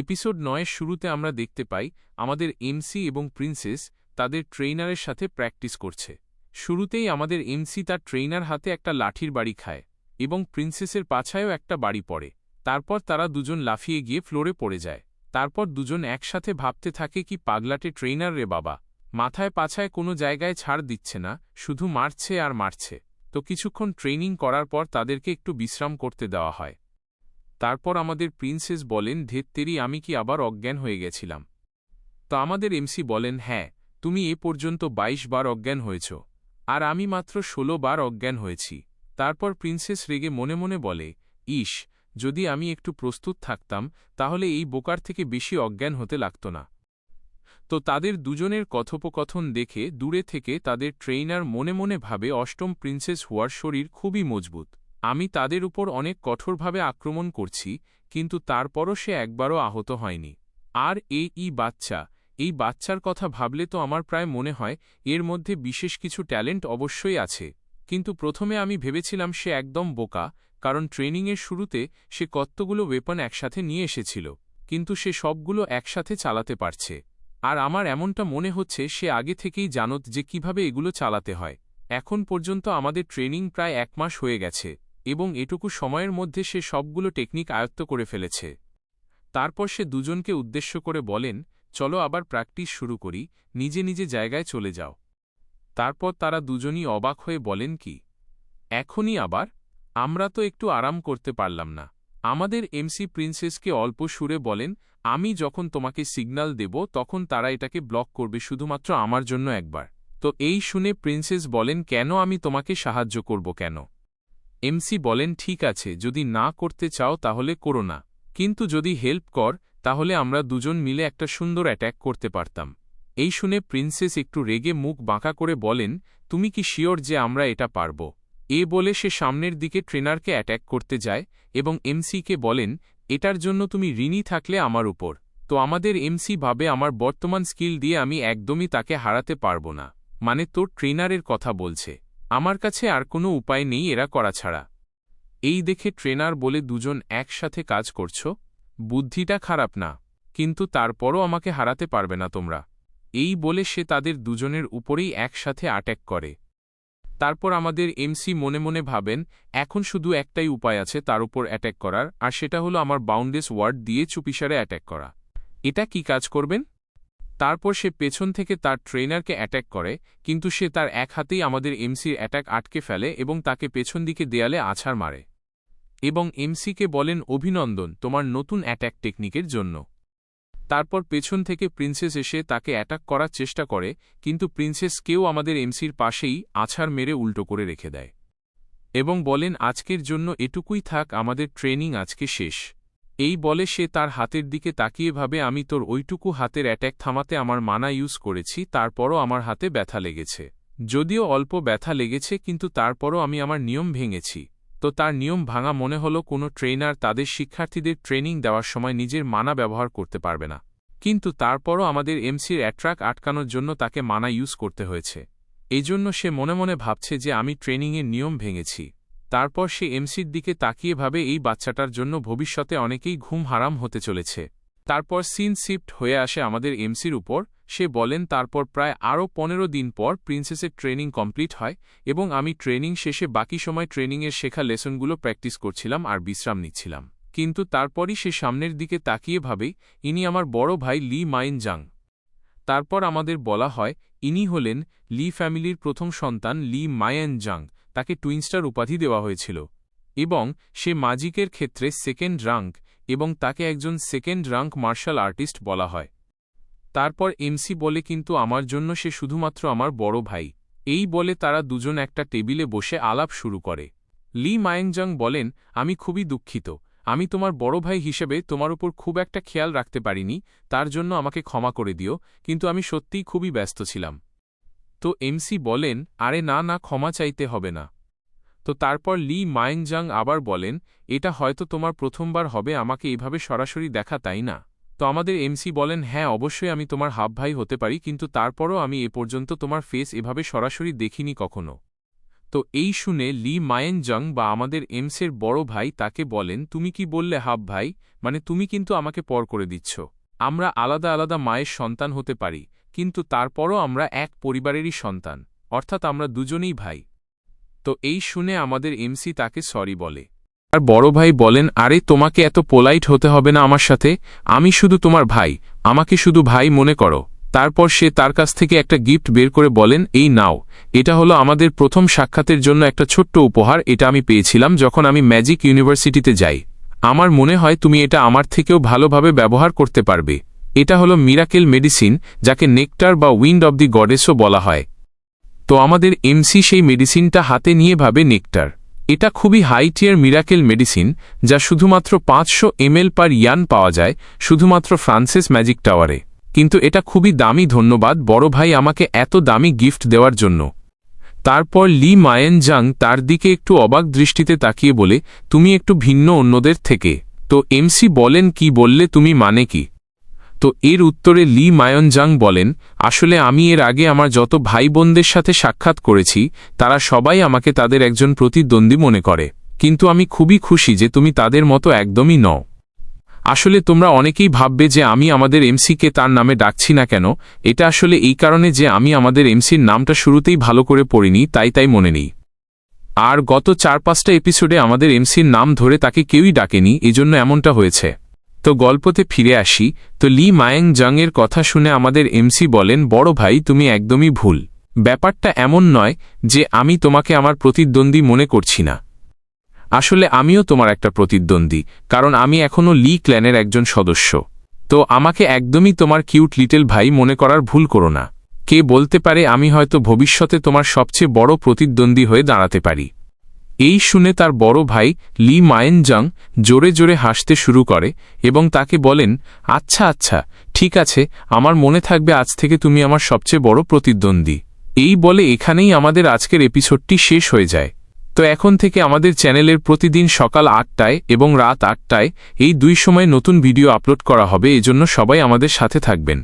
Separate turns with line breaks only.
Episode নয়ের শুরুতে আমরা দেখতে পাই আমাদের এমসি এবং প্রিন্সেস তাদের ট্রেইনারের সাথে প্র্যাকটিস করছে। শুরুতেই আমাদের এমসি তার ট্রেইনার হাতে একটা লাঠির বাড়ি খায় এবং প্রিন্সেসের পাছায়ও একটা বাড়ি পড়ে। তারপর তারা দুজন লাফিয়ে গিয়ে ফ্লোরে পড়ে যায়। তারপর দুজন একসাথে ভাবতে থাকে কি পাগলাটে ট্রেইনার রে বাবা। মাথায় পাছায় কোনো জায়গায় ছাড় দিচ্ছে না, শুধু মারছে আর মারছে। তো কিছুক্ষণ ট্রেনিং করার পর তাদেরকে একটু বিশ্রাম করতে দেওয়া হয়। তারপর আমাদের প্রিন্সেস বলেন, ধেত্তেরি, আমি কি আবার অজ্ঞান হয়ে গেছিলাম? তো আমাদের এমসি বলেন হ্যাঁ তুমি এ পর্যন্ত ২২ বার অজ্ঞান হয়েছ, আর আমি মাত্র ১৬ বার অজ্ঞান হয়েছি। তারপর প্রিন্সেস রেগে মনে মনে বলে, ইস, যদি আমি একটু প্রস্তুত থাকতাম, তাহলে এই বোকার থেকে বেশি অজ্ঞান হতে লাগত না। তো তাদের দুজনের কথোপকথন দেখে দূরে থেকে তাদের ট্রেইনার মনে মনে ভাবে, অষ্টম প্রিন্সেস হওয়ার শরীর খুবই মজবুত। আমি তাদের উপর অনেক কঠোরভাবে আক্রমণ করছি, কিন্তু তারপরও সে একবারও আহত হয়নি। আর এই ই বাচ্চা, এই বাচ্চার কথা ভাবলে তো আমার প্রায় মনে হয়, এর মধ্যে বিশেষ কিছু ট্যালেন্ট অবশ্যই আছে। কিন্তু প্রথমে আমি ভেবেছিলাম সে একদম বোকা, কারণ ট্রেনিংয়ের শুরুতে সে কতগুলো ওয়েপন একসাথে নিয়ে এসেছিল, কিন্তু সে সবগুলো একসাথে চালাতে পারছে। আর আমার এমনটা মনে হচ্ছে সে আগে থেকেই জানত যে কীভাবে এগুলো চালাতে হয়। এখন পর্যন্ত আমাদের ট্রেনিং প্রায় এক মাস হয়ে গেছে। এবং এটুকু সময়ের মধ্যে সে সবগুলো টেকনিক আয়ত্ত করে ফেলেছে। তারপর সে দুজনকে উদ্দেশ্য করে বলেন, চলো আবার প্র্যাকটিস শুরু করি, নিজে নিজে জায়গায় চলে যাও। তারপর তারা দুজনই অবাক হয়ে বলেন, কি? এখনই আবার? আমরা তো একটু আরাম করতে পারলাম না। আমাদের এমসি প্রিন্সেসকে অল্প সুরে বলেন, আমি যখন তোমাকে সিগন্যাল দেব, তখন তারা এটাকে ব্লক করবে শুধুমাত্র আমার জন্য একবার। তো এই শুনে প্রিন্সেস বলেন, কেন আমি তোমাকে সাহায্য করব কেন? এমসি বলেন, ঠিক আছে, যদি না করতে চাও তাহলে করো না। কিন্তু যদি হেল্প কর, তাহলে আমরা দুজন মিলে একটা সুন্দর অ্যাট্যাক করতে পারতাম। এই শুনে প্রিন্সেস একটু রেগে মুখ বাঁকা করে বলেন, তুমি কি শিওর যে আমরা এটা পারব? এ বলে সে সামনের দিকে ট্রেনারকে অ্যাট্যাক করতে যায় এবং এমসিকে বলেন, এটার জন্য তুমি ঋণী থাকলে আমার উপর। তো আমাদের এমসি ভাবে আমার বর্তমান স্কিল দিয়ে আমি একদমই তাকে হারাতে পারব না। মানে তোর ট্রেনারের কথা বলছে। আমার কাছে আর কোনো উপায় নেই এরা করা ছাড়া। এই দেখে ট্রেনার বলে দুজন একসাথে কাজ করছ? বুদ্ধিটা খারাপ না, কিন্তু তারপরও আমাকে হারাতে পারবে না তোমরা। এই বলে সে তাদের দুজনের উপরেই একসাথে অ্যাট্যাক করে। তারপর আমাদের এমসি মনে মনে ভাবেন, এখন শুধু একটাই উপায় আছে তার উপর অ্যাট্যাক করার, আর সেটা হলো আমার বাউন্ডেস ওয়ার্ড দিয়ে চুপিসারে অ্যাট্যাক করা। এটা কি কাজ করবেন? তারপর সে পেছন থেকে তার ট্রেনারকে অ্যাট্যাক করে, কিন্তু সে তার এক হাতেই আমাদের এমসির অ্যাট্যাক আটকে ফেলে এবং তাকে পেছন দিকে দেয়ালে আছাড় মারে। এবং এমসিকে বলেন, অভিনন্দন, তোমার নতুন অ্যাট্যাক টেকনিকের জন্য। তারপর পেছন থেকে প্রিন্সেস এসে তাকে অ্যাটাক করার চেষ্টা করে, কিন্তু প্রিন্সেস কেউ আমাদের এমসির পাশেই আছাড় মেরে উল্টো করে রেখে দেয়। এবং বলেন, আজকের জন্য এটুকুই থাক, আমাদের ট্রেনিং আজকে শেষ। এই বলে সে তার হাতের দিকে তাকিয়ে ভাবে, আমি তোর ওইটুকু হাতের অ্যাট্যাক থামাতে আমার মানা ইউজ করেছি, তারপরও আমার হাতে ব্যথা লেগেছে। যদিও অল্প ব্যথা লেগেছে, কিন্তু তারপরও আমি আমার নিয়ম ভেঙেছি। তো তার নিয়ম ভাঙা মনে হলো, কোনো ট্রেনার তাদের শিক্ষার্থীদের ট্রেনিং দেওয়ার সময় নিজের মানা ব্যবহার করতে পারবে না। কিন্তু তারপরও আমাদের এমসির অ্যাট্রাক আটকানোর জন্য তাকে মানা ইউজ করতে হয়েছে। এজন্য সে মনে মনে ভাবছে যে, আমি ট্রেনিংয়ের নিয়ম ভেঙেছি। তারপর সে এমসির দিকে তাকিয়ে ভাবে এই বাচ্চাটার জন্য ভবিষ্যতে অনেকেই ঘুম হারাম হতে চলেছে। তারপর সিন শিফট হয়ে আসে আমাদের এমসির উপর। সে বলেন, তারপর প্রায় আরও পনেরো দিন পর প্রিন্সেসের ট্রেনিং কমপ্লিট হয় এবং আমি ট্রেনিং শেষে বাকি সময় ট্রেনিংয়ের শেখা লেসনগুলো প্র্যাকটিস করছিলাম আর বিশ্রাম নিচ্ছিলাম। কিন্তু তারপরই সে সামনের দিকে তাকিয়ে ভাবে, ইনি আমার বড় ভাই লি মাইন জাং তারপর আমাদের বলা হয়, ইনি হলেন লি ফ্যামিলির প্রথম সন্তান লি মায়েন জাং তাকে টুইনস্টার উপাধি দেওয়া হয়েছিল এবং সে মাজিকের ক্ষেত্রে সেকেন্ড রাঙ্ক এবং তাকে একজন সেকেন্ড রাঙ্ক মার্শাল আর্টিস্ট বলা হয়। তারপর এমসি বলে কিন্তু আমার জন্য সে শুধুমাত্র আমার বড় ভাই। এই বলে তারা দুজন একটা টেবিলে বসে আলাপ শুরু করে। লি মায়েংজাং বলেন, আমি খুবই দুঃখিত। আমি তোমার বড় ভাই হিসেবে তোমার উপর খুব একটা খেয়াল রাখতে পারিনি। তার জন্য আমাকে ক্ষমা করে দিও, কিন্তু আমি সত্যিই খুবই ব্যস্ত ছিলাম। তো এমসি বলেন, আরে না না, ক্ষমা চাইতে হবে না। তো তারপর লি মায়েংজাং আবার বলেন, এটা হয়তো তোমার প্রথমবার হবে, আমাকে এভাবে সরাসরি দেখা, তাই না? তো আমাদের এমসি বলেন হ্যাঁ অবশ্যই আমি তোমার হাব ভাই হতে পারি, কিন্তু তারপরও আমি এ পর্যন্ত তোমার ফেস এভাবে সরাসরি দেখিনি কখনো। তো এই শুনে লি মায়েন জং বা আমাদের এমসের বড় ভাই তাকে বলেন, তুমি কি বললে হাব ভাই মানে তুমি কিন্তু আমাকে পর করে দিচ্ছ। আমরা আলাদা আলাদা মায়ের সন্তান হতে পারি। কিন্তু তারপরও আমরা এক পরিবারেরই সন্তান, অর্থাৎ আমরা দুজনেই ভাই। তো এই শুনে আমাদের এমসি তাকে সরি বলে। আর বড় ভাই বলেন, আরে, তোমাকে এত পোলাইট হতে হবে না আমার সাথে। আমি শুধু তোমার ভাই, আমাকে শুধু ভাই মনে করো। তারপর সে তার কাছ থেকে একটা গিফট বের করে বলেন, এই নাও, এটা হলো আমাদের প্রথম সাক্ষাতের জন্য একটা ছোট্ট উপহার, এটা আমি পেয়েছিলাম যখন আমি ম্যাজিক ইউনিভার্সিটিতে যাই। আমার মনে হয় তুমি এটা আমার থেকেও ভালোভাবে ব্যবহার করতে পারবে। এটা হলো মিরাকেল মেডিসিন, যাকে নেকটার বা উইন্ড অব দি গডেসও বলা হয়। তো আমাদের এমসি সেই মেডিসিনটা হাতে নিয়ে ভাবে নেকটার। এটা খুবই হাই টিয়ার মিরাকেল মেডিসিন, যা শুধুমাত্র পাঁচশো এমএল পার ইয়ান পাওয়া যায়, শুধুমাত্র ফ্রান্সিস ম্যাজিক টাওয়ারে। কিন্তু এটা খুবই দামি ধন্যবাদ, বড় ভাই আমাকে এত দামি গিফট দেওয়ার জন্য। তারপর লি মায়েন জাং তার দিকে একটু অবাক দৃষ্টিতে তাকিয়ে বলে, তুমি একটু ভিন্ন অন্যদের থেকে। তো এমসি বলেন কি বললে তুমি মানে কি? তো এর উত্তরে লি মায়নজাং বলেন, আসলে আমি এর আগে আমার যত ভাই বোনদের সাথে সাক্ষাৎ করেছি, তারা সবাই আমাকে তাদের একজন প্রতিদ্বন্দ্বী মনে করে। কিন্তু আমি খুবই খুশি যে তুমি তাদের মতো একদমই নও। আসলে তোমরা অনেকেই ভাববে যে আমি আমাদের এমসিকে তার নামে ডাকছি না কেন, এটা আসলে এই কারণে যে আমি আমাদের এমসির নামটা শুরুতেই ভালো করে পড়িনি, তাই তাই মনে নেই। আর গত চার পাঁচটা এপিসোডে আমাদের এমসির নাম ধরে তাকে কেউই ডাকেনি, এজন্য এমনটা হয়েছে। তো গল্পতে ফিরে আসি, তো লি মায়েং জংয়ের কথা শুনে আমাদের এমসি বলেন, বড় ভাই, তুমি একদমই ভুল। ব্যাপারটা এমন নয় যে আমি তোমাকে আমার প্রতিদ্বন্দ্বী মনে করছি না। আসলে আমিও তোমার একটা প্রতিদ্বন্দ্বী, কারণ আমি এখনও লি ক্ল্যানের একজন সদস্য। তো আমাকে একদমই তোমার কিউট লিটল ভাই মনে করার ভুল করো না। কে বলতে পারে আমি হয়তো ভবিষ্যতে তোমার সবচেয়ে বড় প্রতিদ্বন্দ্বী হয়ে দাঁড়াতে পারি। এই শুনে তার বড় ভাই লি মায়েনজাং জোরে জোরে হাসতে শুরু করে এবং তাকে বলেন আচ্ছা আচ্ছা ঠিক আছে, আমার মনে থাকবে আজ থেকে তুমি আমার সবচেয়ে বড় প্রতিদ্বন্দ্বী। এই বলে এখানেই আমাদের আজকের এপিসোডটি শেষ হয়ে যায়। তো এখন থেকে আমাদের চ্যানেলের প্রতিদিন সকাল আটটায় এবং রাত আটটায় এই দুই সময় নতুন ভিডিও আপলোড করা হবে, এজন্য সবাই আমাদের সাথে থাকবেন।